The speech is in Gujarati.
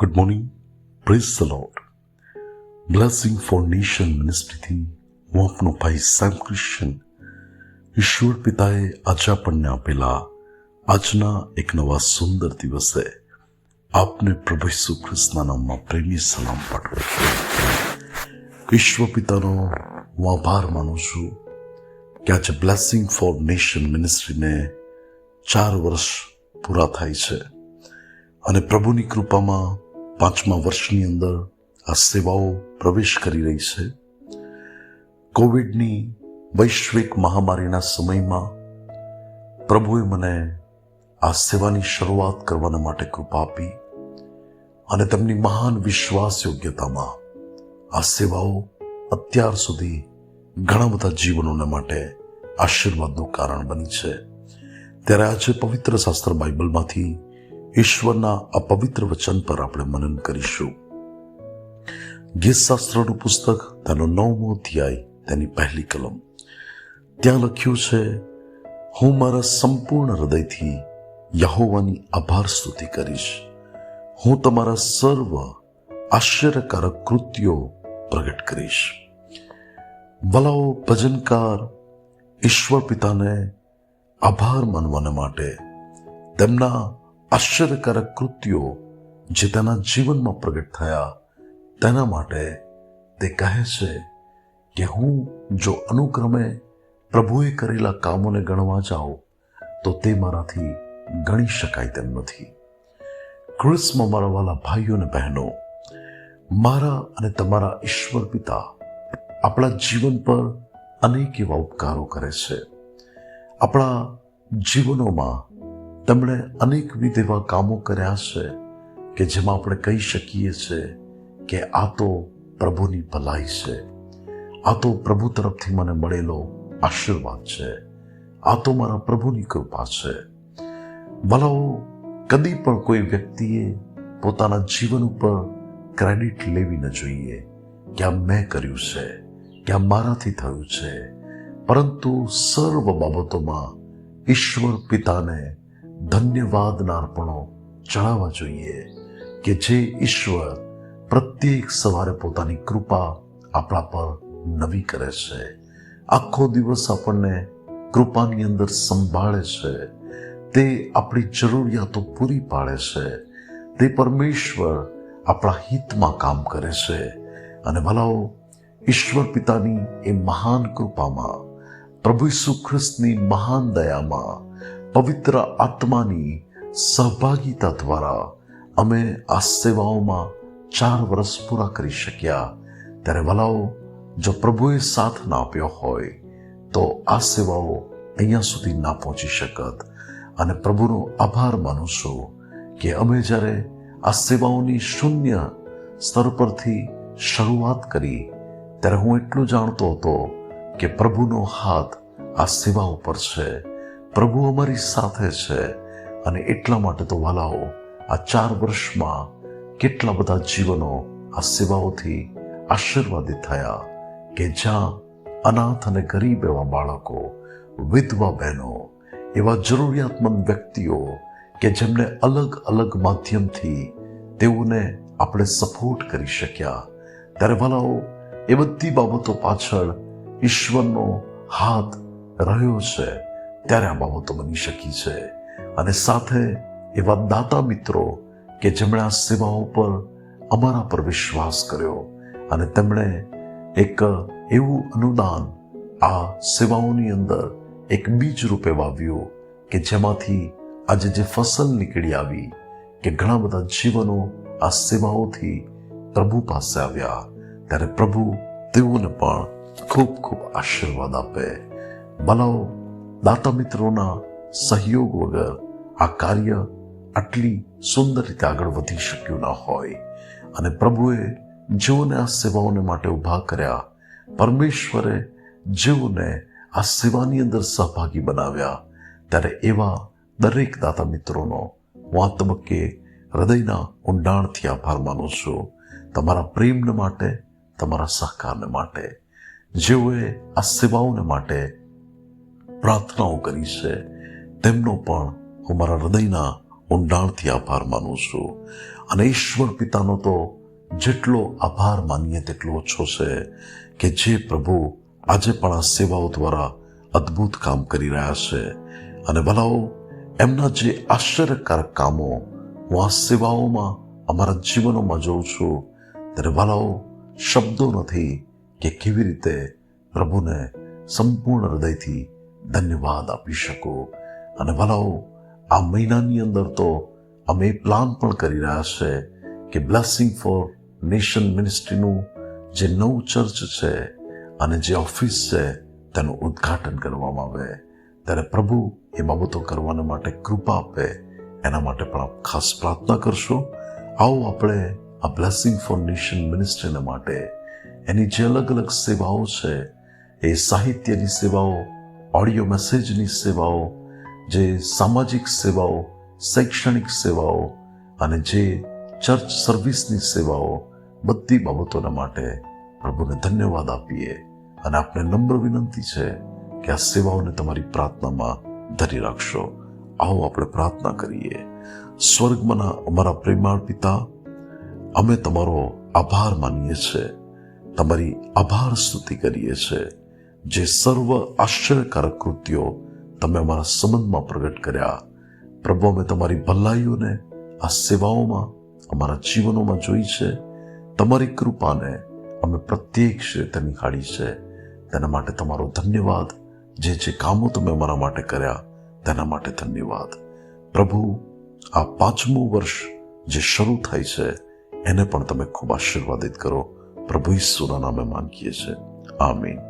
Good morning praise the Lord blessing for nation મિનિસ્ટ્રીથી હું આપનો ભાઈ સેમ ક્રિશ્ચન ઈશ્વર પિતાએ આજે આપણને આપેલા આજના એક નવા સુંદર દિવસે આપને પ્રભુ ઈસુ ખ્રિસ્તના નામમાં પ્રેમી સલામ પાઠવું છું ઈશ્વર પિતાનો હું આભાર માનું છું કે આજે બ્લેસિંગ ફોર નેશન મિનિસ્ટ્રીને ચાર વર્ષ પૂરા થાય છે અને પ્રભુની કૃપામાં પાંચમા વર્ષની અંદર આ સેવાઓ પ્રવેશ કરી રહી છે. કોવિડની વૈશ્વિક મહામારીના સમયમાં પ્રભુએ મને આ સેવાની શરૂઆત કરવાના માટે કૃપા આપી અને તેમની મહાન વિશ્વાસ યોગ્યતામાં આ સેવાઓ અત્યાર સુધી ઘણા બધા જીવનોને માટે આશીર્વાદનું કારણ બની છે. ત્યારે આજે પવિત્ર શાસ્ત્ર બાઇબલમાંથી ઈશ્વરના આ પવિત્ર વચન પર આપણે મનન કરીશું. ગીતશાસ્ત્રનું પુસ્તક, તેનો નવમો અધ્યાય, તેની પહેલી કલમ. ત્યાં લખ્યું છે, હું મારા સંપૂર્ણ હૃદયથી યહોવાની આભાર સ્તુતિ કરીશ. હું તમારા સર્વ આશ્ચર્યકારક કૃત્યો પ્રગટ કરીશ. વલાઓ ભજનકાર, ઈશ્વર પિતાને આભાર માનવાને માટે તેમના આશ્ચર્યકારક કૃત્યો જે તેના જીવનમાં પ્રગટ થયા, તેના માટે તે કહે છે કે હું જો અનુક્રમે પ્રભુએ કરેલા કામોને ગણવા જાઉં, તો તે મારાથી ગણી શકાય તેમ નથી. ક્રિસ્મમાં મારા વાલા ભાઈઓ અને બહેનો, મારા અને તમારા ઈશ્વર પિતા આપણા જીવન પર અનેક એવા ઉપકારો કરે છે. આપણા જીવનોમાં તેમણે અનેકવિધ એવા કામો કર્યા છે કે જેમાં આપણે કહી શકીએ છીએ કે આ તો પ્રભુની ભલાઈ છે. આ તો પ્રભુ તરફથી મને મળેલો આશીર્વાદ છે. આ તો મારા પ્રભુની કૃપા છે. ભલાઓ, કદી પણ કોઈ વ્યક્તિએ પોતાના જીવન ઉપર ક્રેડિટ લેવી ન જોઈએ કે આ મેં કર્યું છે, કે આ મારાથી થયું છે. પરંતુ સર્વ બાબતોમાં ઈશ્વર પિતાને ધન્યવાદના અર્પણો ચડાવવા જોઈએ કે જે ઈશ્વર પ્રત્યેક સવારે પોતાની કૃપા આપણા પર નવી કરે છે. આખો દિવસ આપણને કૃપાની અંદર સંભાળે છે. તે આપણી જરૂરિયાતો પૂરી પાડે છે. તે પરમેશ્વર આપણા હિતમાં કામ કરે છે. અને ભલાઓ, ઈશ્વર પિતાની એ મહાન કૃપામાં, પ્રભુ ઈસુ ખ્રિસ્તની મહાન દયામાં પવિત્ર આત્માની સહભાગિતા દ્વારા અમે આ સેવાઓમાં ચાર વર્ષ પૂરા કરી શક્યા. ત્યારે વલાઓ, જો પ્રભુએ સાથ ના આપ્યો હોય, તો આ સેવાઓ અહીંયા સુધી ના પહોંચી શકત. અને પ્રભુનો આભાર માનું છું કે અમે જ્યારે આ સેવાઓની શૂન્ય સ્તર પરથી શરૂઆત કરી, ત્યારે હું એટલું જાણતો હતો કે પ્રભુનો હાથ આ સેવા ઉપર છે. પ્રભુ અમારી સાથે છે અને એટલા માટે તો વાલાઓ, આ ચાર વર્ષમાં કેટલા બધા જીવનો આ સેવાઓથી આશીર્વાદિત થયા કે જ્યાં અનાથ અને ગરીબ એવા બાળકો, વિધવા બહેનો, એવા જરૂરિયાતમંદ વ્યક્તિઓ કે જેમને અલગ અલગ માધ્યમથી તેઓને આપણે સપોર્ટ કરી શક્યા. ત્યારે ભલાઓ એ બધી બાબતો પાછળ ઈશ્વરનો હાથ રહ્યો છે. ત્યારે આ બાબતો બની શકી છે. અને સાથે એવા દાતા મિત્રો કે જેમણે આ સેવાઓ પર અમારા પર વિશ્વાસ કર્યો અને તેમણે એક એવું અનુદાન આ સેવાઓની અંદર એક બીજ રૂપે વાવ્યું કે જેમાંથી આજે જે ફસલ નીકળી આવી કે ઘણા બધા જીવનો આ સેવાઓથી પ્રભુ પાસે આવ્યા. ત્યારે પ્રભુ તેઓને પણ ખૂબ ખૂબ આશીર્વાદ આપે. ભલાઓ દાતા મિત્રોના સહયોગ વગર આ કાર્ય આટલી સુંદર રીતે આગળ વધી શક્યું ન હોય અને પ્રભુએ જેઓને આ સેવાઓને માટે ઊભા કર્યા પરમેશ્વરે જેઓને આ સેવાની અંદર સહભાગી બનાવ્યા ત્યારે એવા દરેક દાતા મિત્રોનો હું આ તબક્કે હૃદયના ઊંડાણથી આભાર માનું છું તમારા પ્રેમને માટે તમારા સહકારને માટે જેઓએ આ સેવાઓને માટે પ્રાર્થનાઓ કરી છે. તેમનો પણ હું મારા હૃદયના ઊંડાણથી આભાર માનું છું. અને ઈશ્વર પિતાનો તો જેટલો આભાર માનીએ તેટલો ઓછો છે કે જે પ્રભુ આજે પણ આ સેવાઓ દ્વારા અદ્ભુત કામ કરી રહ્યા છે. અને ભલાઓ, એમના જે આશ્ચર્યકારક કામો હું આ સેવાઓમાં અમારા જીવનોમાં જોઉં છું, ત્યારે ભલાઓ, શબ્દો નથી કે કેવી રીતે પ્રભુને સંપૂર્ણ હૃદયથી ધન્યવાદ આપી શકો અને ભલાઓ આ મહિનાની અંદર તો અમે પ્લાન પણ કરી રહ્યા છે કે બ્લેસિંગ ફોર નેશન મિનિસ્ટ્રીનું જે નવું ચર્ચ છે અને જે ઓફિસ છે તેનું ઉદ્ઘાટન કરવામાં આવે. ત્યારે પ્રભુ એ બાબતો કરવાને માટે કૃપા આપે, એના માટે પણ આપ ખાસ પ્રાર્થના કરશો. આવો આપણે આ બ્લેસિંગ ફોર નેશન મિનિસ્ટ્રીને માટે એની જે અલગ અલગ સેવાઓ છે, એ સાહિત્યની સેવાઓ ઓડિયો મેસેજની સેવાઓ, જે સામાજિક સેવાઓ, શૈક્ષણિક સેવાઓ અને જે ચર્ચ સર્વિસની સેવાઓ, બધી બાબતોના માટે પ્રભુને ધન્યવાદ આપીએ. અને આપણે નમ્ર વિનંતી છે કે આ સેવાઓને તમારી પ્રાર્થનામાં ધરી રાખશો. આવો આપણે પ્રાર્થના કરીએ. સ્વર્ગમાંના અમારા પ્રેમાળ પિતા, અમે તમારો આભાર માનીએ છીએ. તમારી આભાર સ્તુતિ કરીએ છીએ. જે સર્વ આશ્ચર્યકારક કૃત્યો તમે અમારા સંબંધમાં પ્રગટ કર્યા. પ્રભુ, અમે તમારી ભલાઈઓને, આ સેવાઓમાં, અમારા જીવનોમાં જોઈ છે. તમારી કૃપાને અમે પ્રત્યેક રીતે નિહાળી છે. તેના માટે તમારો ધન્યવાદ. જે જે કામો તમે અમારા માટે કર્યા, તેના માટે ધન્યવાદ. પ્રભુ, આ પાંચમું વર્ષ જે શરૂ થાય છે, એને પણ તમે ખૂબ આશીર્વાદિત કરો. પ્રભુ ઈશ્વરના નામે માંગીએ છીએ. આમીન.